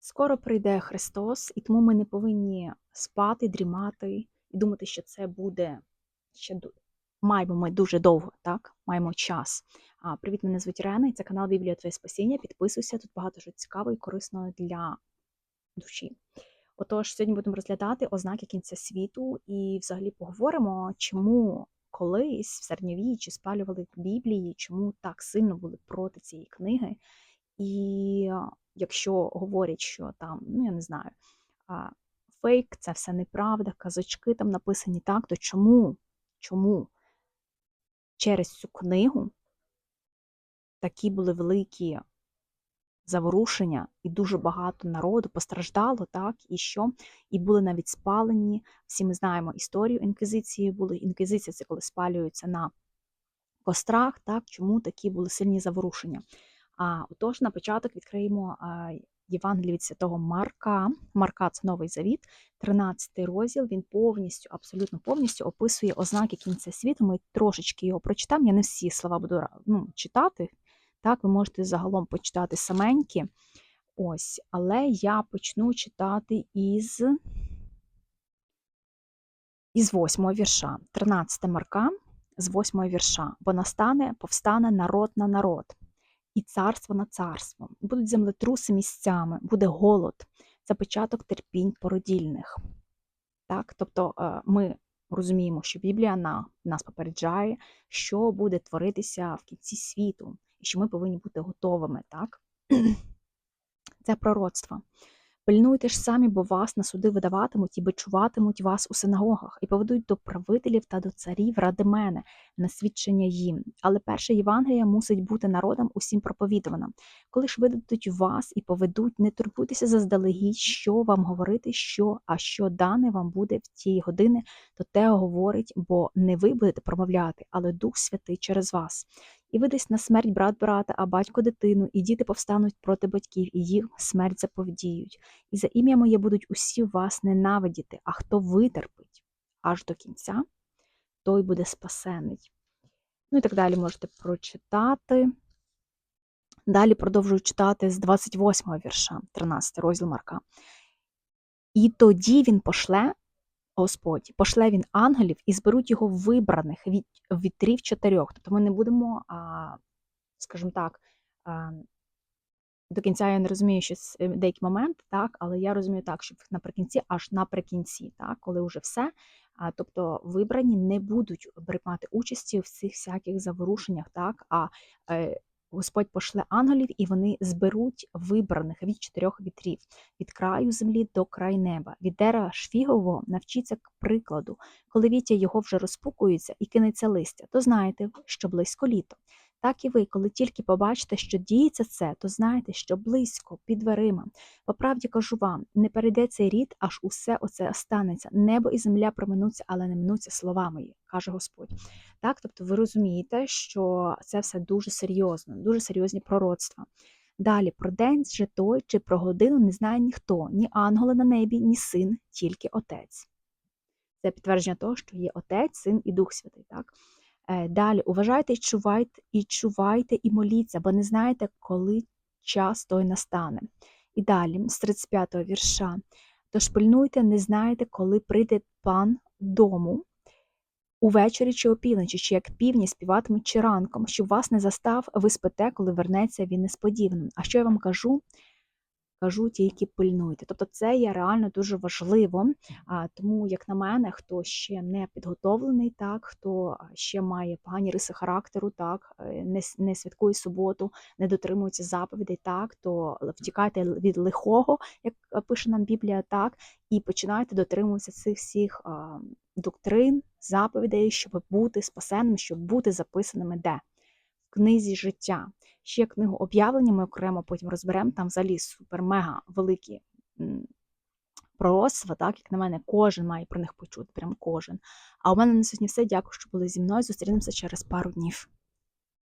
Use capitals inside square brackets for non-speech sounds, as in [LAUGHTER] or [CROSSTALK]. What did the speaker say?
Скоро прийде Христос, і тому ми не повинні спати, дрімати і думати, що це буде ще маємо ми дуже довго, так? Маємо час. А, привіт, мене звуть Рена, і це канал Біблія Твоє Спасіння. Підписуйся, тут багато що цікавого і корисного для душі. Отож, сьогодні будемо розглядати ознаки кінця світу і взагалі поговоримо, чому колись в середньовіччі спалювали Біблії, чому так сильно були проти цієї книги. І якщо говорять, що там, ну я не знаю, фейк, це все неправда, казочки там написані так, то чому, чому через цю книгу такі були великі заворушення, і дуже багато народу постраждало, так, і що, і були навіть спалені. Всі ми знаємо історію інквізиції. Були інквізиція це коли спалюються на кострах, так, чому такі були сильні заворушення. А отож, на початок відкриємо Євангеліє від святого Марка. Марка це новий завіт, 13 розділ. Він повністю, абсолютно повністю описує ознаки кінця світу. Ми трошечки його прочитаємо. Я не всі слова буду ну, читати. Так, ви можете загалом почитати саменькі. Ось, але я почну читати із, із 8 вірша. 13 Марка з 8 вірша. Бо настане, повстане народ на народ, і царство на царство. Будуть землетруси місцями, буде голод. Це початок терпінь породільних. Так? Тобто е, ми розуміємо, що Біблія на, нас попереджає, що буде творитися в кінці світу, і що ми повинні бути готовими. Так? [CLEARS THROAT] Це пророцтво. Пильнуйте ж самі, бо вас на суди видаватимуть і бичуватимуть вас у синагогах, і поведуть до правителів та до царів ради мене на свідчення їм. Але перша Євангелія мусить бути народом усім проповідувана. Коли ж видадуть вас і поведуть, не турбуйтеся заздалегідь, що вам говорити, що, а що дане вам буде в тій години, то те говорить, бо не ви будете промовляти, але Дух Святий через вас. І видасть на смерть брат брата, а батько дитину, і діти повстануть проти батьків, і їх смерть заповдіють. І за ім'я моє будуть усі вас ненавидіти, а хто витерпить аж до кінця, той буде спасений. Ну і так далі можете прочитати. Далі продовжую читати з 28 го вірша, 13 розділ Марка. І тоді він пошле, Господь, пошле він ангелів і зберуть його вибраних від вітрів чотирьох. Тобто ми не будемо, а, скажімо так, а, до кінця я не розумію, що е, деякі моменти, так, але я розумію так, що наприкінці, аж наприкінці, так, коли вже все. А, тобто вибрані не будуть приймати участі в цих всяких заворушеннях, так, а е, Господь пошле ангелів, і вони зберуть вибраних від чотирьох вітрів, від краю землі до краю неба. Від дерева шфігового навчіться к прикладу. Коли віття його вже розпукується і кинеться листя, то знаєте, що близько літо. Так і ви, коли тільки побачите, що діється це, то знайте, що близько, під дверима. По правді кажу вам, не перейде цей рід, аж усе оце останеться. Небо і земля проминуться, але не минуться слова мої, каже Господь. Так, тобто ви розумієте, що це все дуже серйозно, дуже серйозні пророцтва. Далі про день же той чи про годину не знає ніхто, ні ангели на небі, ні син, тільки отець. Це підтвердження того, що є Отець, Син і Дух Святий. Так? Е, Далі уважайте і чувайте, і чувайте, і моліться, бо не знаєте, коли час той настане. І далі, з 35-го вірша. Тож пильнуйте, не знаєте, коли прийде пан дому, увечері чи опівночі, чи як півні співатимуть чи ранком, щоб вас не застав, ви спите, коли вернеться він несподівано. А що я вам кажу? Кажу тільки пильнуйте. Тобто це є реально дуже важливо. Тому, як на мене, хто ще не підготовлений, так, хто ще має погані риси характеру, так, е, не, не святкує суботу, не дотримується заповідей, так, то втікайте від лихого, як пише нам Біблія, так, і починайте дотримуватися цих всіх доктрин, заповідей, щоб бути спасенним, щоб бути записаними де? Книзі життя. Ще книгу об'явлення ми окремо потім розберемо. Там взагалі супер-мега великі пророцтва, так, як на мене, кожен має про них почути, прям кожен. А у мене на сьогодні все. Дякую, що були зі мною. Зустрінемося через пару днів.